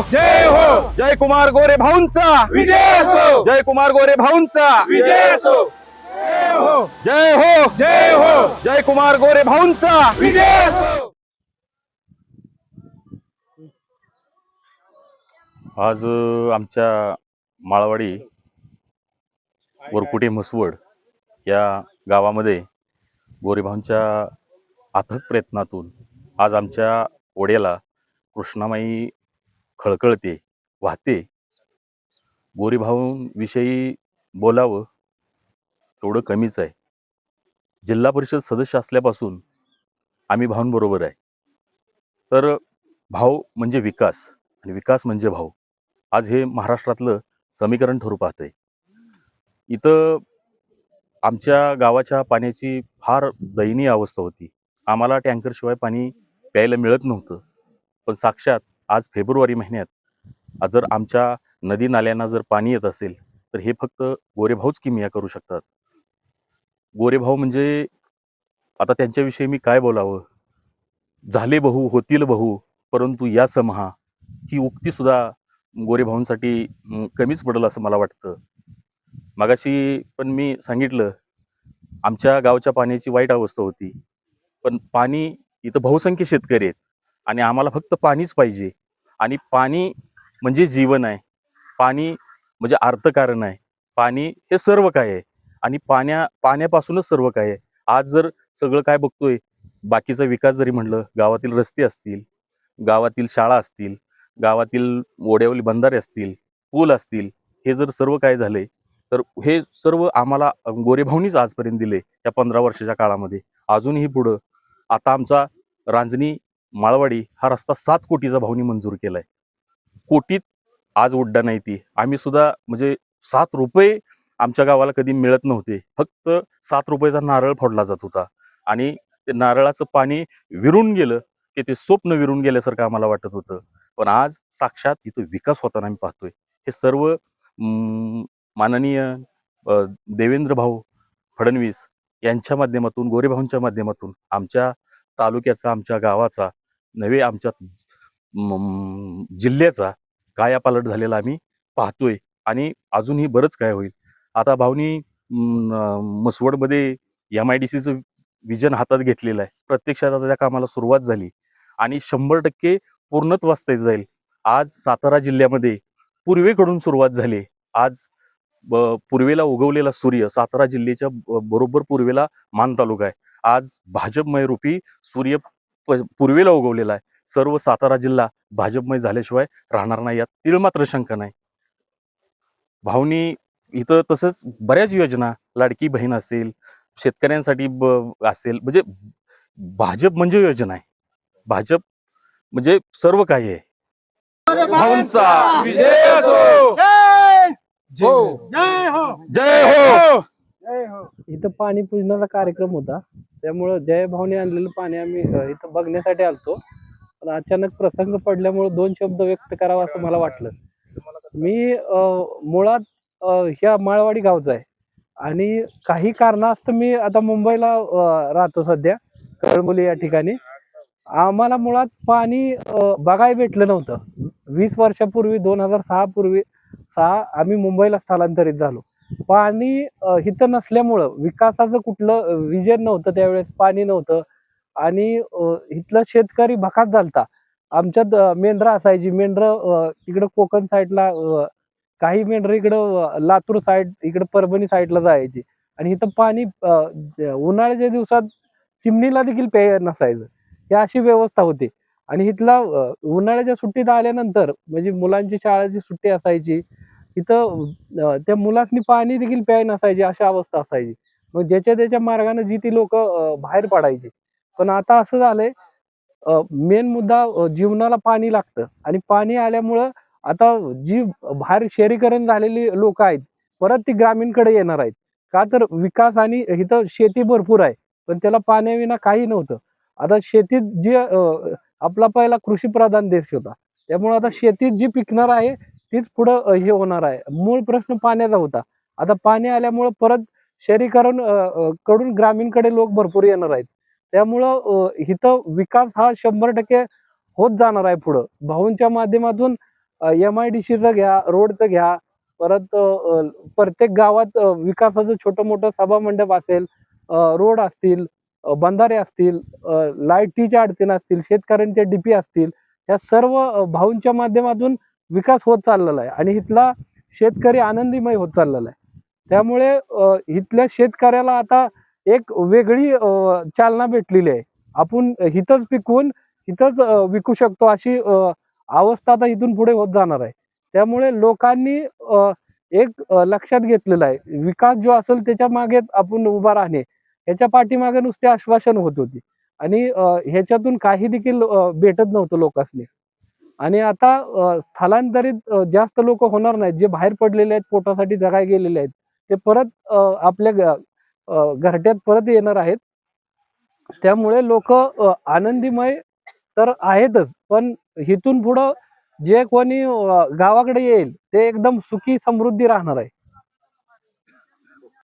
जय हो. जय कुमार गोरे भाऊंचा. विजय असो. जय कुमार गोरे भाऊंचा. विजय असो. जय हो. जय हो. जय हो. जय कुमार गोरे भाऊंचा. विजय असो. आज आमच्या माळवाडी वरकुटे म्हसवड या गावामध्ये गोरेभाऊंच्या अथक प्रयत्नातून आज आमच्या ओढ्याला कृष्णामाई खळखळते वाहते. गोरेभाऊंविषयी बोलावं तेवढं कमीच आहे. जिल्हा परिषद सदस्य असल्यापासून आम्ही भाऊंबरोबर आहे. तर भाऊ म्हणजे विकास आणि विकास म्हणजे भाऊ. आज हे महाराष्ट्रातलं समीकरण ठरू पाहतंय. इथं आमच्या गावाच्या पाण्याची फार दयनीय अवस्था होती. आम्हाला टँकरशिवाय पाणी प्यायला मिळत नव्हतं. पण साक्षात आज फेब्रुवारी महिन्यात जर आमच्या नदी नाल्यांना जर पाणी येत असेल तर हे फक्त गोरेभाऊच किमिया करू शकतात? गोरेभाऊ म्हणजे आता त्यांच्याविषयी मी काय बोलावं? झाले बहु होतील बहु परंतु या समहा ही उक्तीसुद्धा गोरेभाऊंसाठी कमीच पडेल असं मला वाटतं. मगाशी पण मी सांगितलं आमच्या गावच्या पाण्याची वाईट अवस्था होती. पण पाणी इथं बहुसंख्य शेतकरी आहेत आणि आम्हाला फक्त पाणीच पाहिजे. आणि पाणी म्हणजे जीवन आहे. पाणी म्हणजे अर्थकारण आहे. पाणी हे सर्व काय आहे. आणि पाण्या पाण्यापासूनच सर्व काय आहे. आज जर सगळं काय बघतोय बाकीचा विकास जरी म्हणलं गावातील रस्ते असतील गावातील शाळा असतील गावातील ओढ्यावली बंधारे असतील पूल असतील हे जर सर्व काय झाले तर हे सर्व आम्हाला गोरेभाऊनीच आजपर्यंत दिले या पंधरा वर्षाच्या काळामध्ये. अजूनही पुढं. आता आमचा रांजणी माळवाडी हा रस्ता सात कोटीचा भावनी मंजूर केलाय. कोटीत आज उड्डाण नाही ती. आम्ही सुद्धा म्हणजे सात रुपये आमच्या गावाला कधी मिळत नव्हते. फक्त सात रुपयाचा नारळ फोडला जात होता. आणि ते नारळाचं पाणी विरून गेलं की ते स्वप्न विरून गेल्यासारखं आम्हाला वाटत होतं. पण आज साक्षात इथं विकास होताना आम्ही पाहतोय. हे सर्व माननीय देवेंद्र भाऊ फडणवीस यांच्या माध्यमातून गोरेभाऊंच्या माध्यमातून आमच्या तालुक्याचा आमच्या गावाचा नव्हे आमच्या जिल्ह्याचा कायापालट झालेला आम्ही पाहतोय आणि अजूनही बरंच काय होईल. आता भाऊनी मसवडमध्ये एम आय डी सीचं विजन हातात घेतलेलं आहे. प्रत्यक्षात आता त्या कामाला सुरुवात झाली आणि शंभर टक्के पूर्णत्वास जाईल. आज सातारा जिल्ह्यामध्ये पूर्वेकडून सुरुवात झाली. आज ब- पूर्वेला उगवलेला सूर्य सातारा जिल्ह्याच्या ब- बरोबर पूर्वेला मान तालुका आहे. आज भाजपमय रूपी सूर्य प- पूर्वेला उगवलेला आहे. सर्व सातारा जिल्हा भाजपमय झाल्याशिवाय राहणार नाही यात तीळ मात्र शंका नाही. भावनी इथं तसंच बऱ्याच योजना लाडकी बहीण असेल शेतकऱ्यांसाठी ब- असेल म्हणजे भाजप म्हणजे योजना आहे. भाजप म्हणजे सर्व काही आहे. भाऊंचा विजय असो! जय हो! जय हो! इथं पाणी पूजनाचा कार्यक्रम होता. त्यामुळं जय आणलेलं पाणी आम्ही इथं बघण्यासाठी आलतो. पण अचानक प्रसंग पडल्यामुळे दोन शब्द व्यक्त करावा असं मला वाटलं. मी अ, मुळात ह्या माळवाडी गावचा आहे. आणि काही कारणास्तव मी आता मुंबईला राहतो सध्या कळंबोली या ठिकाणी. आम्हाला मुळात पाणी बघायला भेटलं नव्हतं. वीस वर्षापूर्वी दोन हजार सहा पूर्वी सहा आम्ही मुंबईला स्थलांतरित झालो. पाणी इथं नसल्यामुळं विकासाचं कुठलं विजन नव्हतं त्यावेळेस पाणी नव्हतं. आणि इथलं शेतकरी भकात झालता. आमच्यात अ, मेंढरं असायची. मेंढरं इकडं कोकण साईडला काही मेंढरं इकडं लातूर साईड इकडं परभणी साईडला जायची. आणि इथं पाणी उन्हाळ्याच्या दिवसात चिमणीला देखील पेय नसायचं. ही अशी व्यवस्था होती. आणि इथला उन्हाळ्याच्या सुट्टीत आल्यानंतर म्हणजे मुलांची शाळेची सुट्टी असायची. इथं त्या मुलासनी पाणी देखील प्याय नसायची अशी अवस्था असायची. मग ज्याच्या त्याच्या मार्गाने जी ती लोक बाहेर पडायची. पण आता असं झालंय मेन मुद्दा जीवनाला पाणी लागतं. आणि पाणी आल्यामुळं आता जी बाहेर शहरीकरण झालेली लोक आहेत परत ती ग्रामीणकडे येणार आहेत. का तर विकास आणि इथं शेती भरपूर आहे पण त्याला पाण्याविना काही नव्हतं. आता शेतीत जे आपला पहिला कृषी प्रधान देश होता. त्यामुळे आता शेतीत जी पिकणार आहे तीच पुढं हे होणार आहे. मूळ प्रश्न पाण्याचा होता. आता पाणी आल्यामुळं परत शहरीकरणकडून ग्रामीणकडे लोक भरपूर येणार आहेत. त्यामुळं इथं विकास हा शंभर टक्के होत जाणार आहे पुढं. भाऊंच्या माध्यमातून एम आय डी सीचं घ्या रोडचं घ्या परत प्रत्येक गावात विकासाचं छोटं मोठं सभा मंडप असेल रोड असतील बंधारे असतील लाईटीच्या अडचणी असतील शेतकऱ्यांच्या डीपी असतील या सर्व भाऊंच्या माध्यमातून विकास होत चाललेला आहे. आणि इथला शेतकरी आनंदीमय होत चाललेला आहे. त्यामुळे इथल्या शेतकऱ्याला आता एक वेगळी चालना भेटलेली आहे. आपण हिथंच पिकवून हिथंच विकू शकतो अशी अवस्था आता इथून पुढे होत जाणार आहे. त्यामुळे लोकांनी एक लक्षात घेतलेलं आहे. विकास जो असेल त्याच्या मागेच आपण उभा राहणे. ह्याच्या पाठीमागे नुसते आश्वासन होत होती. आणि ह्याच्यातून काही देखील भेटत नव्हतं लोकांसनी. आणि आता स्थलांतरित जास्त लोक होणार नाहीत. जे बाहेर पडलेले आहेत पोटासाठी जगाय गेलेले आहेत ते परत आपल्या घरट्यात परत येणार आहेत. त्यामुळे लोक आनंदीमय तर आहेतच पण इथून पुढं जे कोणी गावाकडे येईल ते एकदम सुखी समृद्धी राहणार आहे.